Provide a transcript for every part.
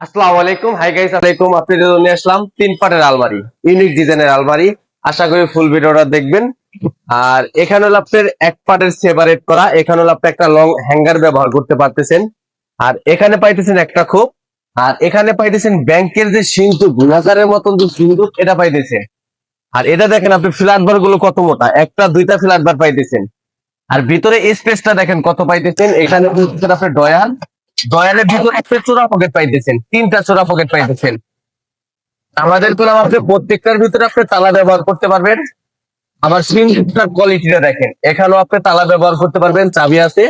আসসালামু আলাইকুম। আলাইকুম। আসলাম তিন আলমারি ইউনিক ডিজাইনের আলমারি। আশা করি ফুল দেখবেন। আর এখানে হলো আপনার এক পাটের করা। এখানে হলো আপনি একটা লং হ্যাঙ্গার ব্যবহার করতে পারতেছেন। আর এখানে পাইতেছেন একটা খোপ। আর এখানে পাইতেছেন ব্যাংকের যে সিন্ধুক গুণাকারের মতন যে সিন্ধুক এটা পাইতেছে। আর এটা দেখেন আপনি ফ্ল্যাট বারগুলো কত মোটা। একটা, দুইটা ফ্ল্যাট বার পাইতেছেন। আর ভিতরে স্পেসটা দেখেন কত পাইতেছেন। এখানে পাইতেছেন আপনি ডয়ার ডয়ারের ভিতরে একটা চোরা পকেট পাইতেছেন তিনটা চোরা পকেট পাইতেছেন। আমাদের গোলাম আপনি প্রত্যেকটার ভিতরে আপনি তালা ব্যবহার করতে পারবেন। আবার সিলিন্ডার কোয়ালিটিটা দেখেন এখানেও আপনি তালা ব্যবহার করতে পারবেন চাবি আছে।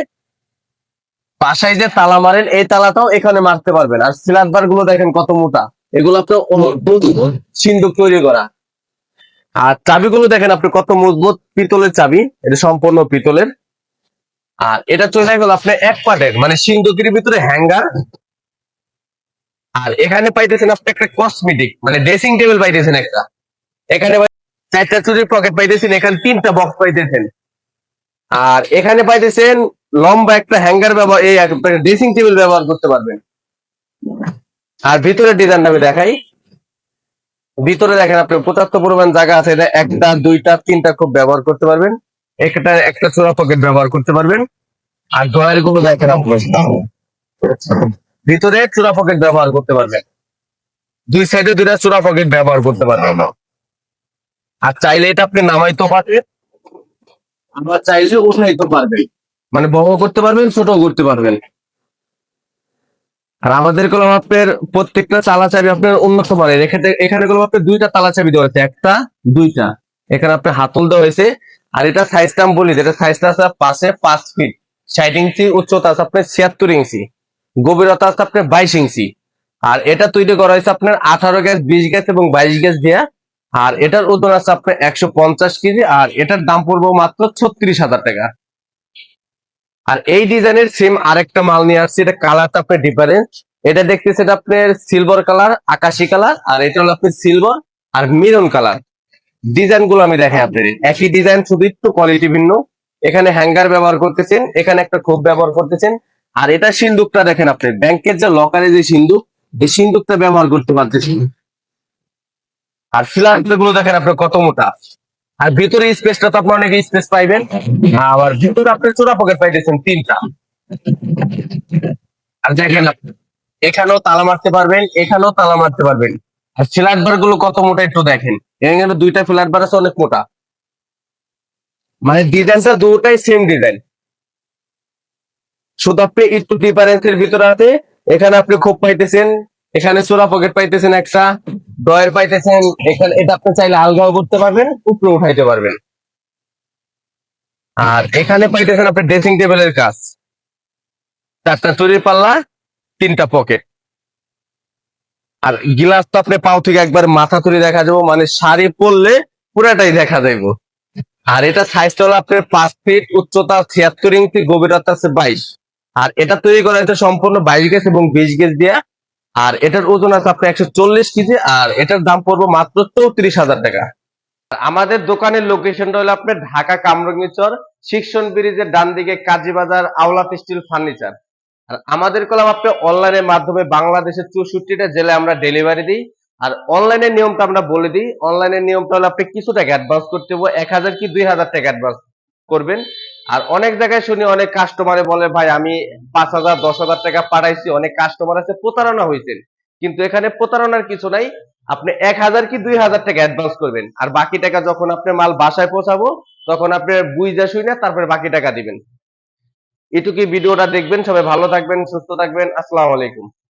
বাসায় যে তালা মারেন এই তালাটাও এখানে মারতে পারবেন। আর সিলারগুলো দেখেন কত মোটা এগুলো আপনার সিন্ধুক তৈরি করা। আর চাবিগুলো দেখেন আপনি কত মজবুত পিতলের চাবি এটা সম্পূর্ণ পিতলের। আর এটা চলে গেল আপনার এক পাটের মানে সিন্ধুকের ভিতরে হ্যাঙ্গার আর এখানে পাইতেছেন আপনি একটা কসমেটিক মানে ড্রেসিং টেবিল পাইতেছেন একটা। এখানে চারটা চুরির পকেট পাইতেছেন, এখানে তিনটা বক্স পাইতেছেন। আর এখানে পাইতেছেন লম্বা একটা হ্যাঙ্গার ব্যবহার এই ড্রেসিং টেবিল ব্যবহার করতে পারবেন। আর ভিতরে ডিজাইন আমি দেখাই। ভিতরে দেখেন আপনি পর্যাপ্ত পরিমাণ জায়গা আছে, এটা একটা, দুইটা, তিনটা খুব ব্যবহার করতে পারবেন। একটা একটা চোরা পকেট ব্যবহার করতে পারবেন। আর ড্রয়ারগুলো দেখেন ভিতরে চোরা পকেট ব্যবহার করতে পারবেন। দুই সাইডে দুইটা চোরা পকেট ব্যবহার করতে পারবেন। আর চাইলে এটা আপনি নামাইতে পারবেন। আবার চাইলে উঠাইতে পারবেন। মানে বড় করতে পারবেন, ছোট করতে পারবেন। আর আমাদের কলম আপনার প্রত্যেকটা তালা চাবি আপনার উন্নত মানের। এখানে এখানে কলম আপনার দুইটা তালা চাবি দেওয়া হয়েছে। একটা, দুইটা। এখানে আপনার হাতল দেওয়া হয়েছে। আর এটা সাইজটা আমি বলি এটা সাইজটা আছে পাশে পাঁচ ফিট ষাট ইঞ্চি, উচ্চতা আছে আপনার ছিয়াত্তর ইঞ্চি, গভীরতা আছে আপনার বাইশ ইঞ্চি। আর এটা তৈরি করা হয়েছে আপনার আঠারো গ্যাস, বিশ গ্যাস এবং বাইশ গ্যাস দেয়া। আর এটার ওজন আছে আপনার একশো পঞ্চাশ কেজি, আর এটার দাম পড়ব মাত্র ছত্রিশ হাজার টাকা। আর এই ডিজাইনের সেম আরেকটা মাল নিয়ে আসছে, এটা কালারটা আপনার ডিফারেন্স এটা দেখতেছেন আপনার সিলভার কালার আকাশি কালার আর এটা হলো আপনার সিলভার আর মেরুন কালার ডিজাইনগুলো আমি দেখাই আপনাদের। একই ডিজাইন, শুধু একটু কোয়ালিটি ভিন্ন। এখানে হ্যাঙ্গার ব্যবহার করতেছেন, এখানে একটা খোপ ব্যবহার করতেছেন। আর এটা সিন্দুকটা দেখেন আপনি, ব্যাংকের যে লকারে যে সিন্দুক, এই সিন্দুকটা ব্যবহার করতে পারতেছেন আর ফিলারগুলো দেখেন আপনার কত মোটা। আর ভিতরে স্পেসটা তো আপনি অনেক স্পেস পাইবেন। আবার ভিতরে আপনি চোরা পকেট পাইতেছেন তিনটা। আর দেখেন এখানেও তালা মারতে পারবেন, এখানেও তালা মারতে পারবেন। আর ফ্ল্যাট বারগুলো কত মোটা একটু দেখেন। এখানে দুইটা ফ্ল্যাট বার আছে, অনেক মোটা। মানে ডিজাইনটা দুটাই সেম ডিজাইন শুধু আপনি একটু ডিফারেন্সের ভিতরে আছে। এখানে আপনি খুব পাইতেছেন, এখানে চোরা পকেট পাইতেছেন একটা ডয়ের পাইতেছেন, এখানে এটা আপনি চাইলে আলগাও করতে পারবেন, উপরে উঠাইতে পারবেন। আর এখানে পাইতেছেন আপনি ড্রেসিং টেবিলের কাজ। চারটা চুরির পাল্লা, তিনটা পকেট আর গিলাস তো আপনি পাও থেকে একবার মাথা তুলে দেখা যাব মানে শাড়ি পরলে পুরাটাই দেখা যাইব। আর এটা সাইজটা হলো আপনার পাঁচ ফিট উচ্চতা ছিয়াত্তর ইঞ্চি, গভীরতা আছে বাইশ। আর এটা তৈরি করা হয়েছে সম্পূর্ণ বাইশ গেজ এবং বিশ গেজ দেয়া। আর এটার ওজন আছে আপনার একশো চল্লিশ কেজি, আর এটার দাম পড়বে মাত্র চৌত্রিশ হাজার টাকা। আমাদের দোকানের লোকেশনটা হলো আপনার ঢাকা কামরঙ্গিচর শিক্ষণ ব্রিজের ডান দিকে কাজীবাজার আওলা স্টিল ফার্নিচার আর আমাদের কলাম আপনি অনলাইনের মাধ্যমে বাংলাদেশের চৌষট্টিটা জেলায় আমরা ডেলিভারি দিই। আর অনলাইনের নিয়মটা আমরা বলে দিই। অনলাইনের নিয়মটা হলো আপনি কিছু টাকা অ্যাডভান্স করতে হবে এক হাজার কি দুই হাজার টাকা অ্যাডভান্স করবেন। আর অনেক জায়গায় শুনি অনেক কাস্টমারে বলে, ভাই, আমি পাঁচ হাজার, দশ হাজার টাকা পাঠাইছি। অনেক কাস্টমার আছে, প্রতারণা হয়েছেন কিন্তু এখানে প্রতারণার কিছু নাই। আপনি এক হাজার কি দুই হাজার টাকা অ্যাডভান্স করবেন। আর বাকি টাকা যখন আপনি মাল বাসায় পৌঁছাবো, তখন আপনি বুঝা শুই না তারপরে বাকি টাকা দিবেন। এটুকুই ভিডিওটা দেখবেন। সবাই ভালো থাকবেন, সুস্থ থাকবেন। আসসালামু আলাইকুম।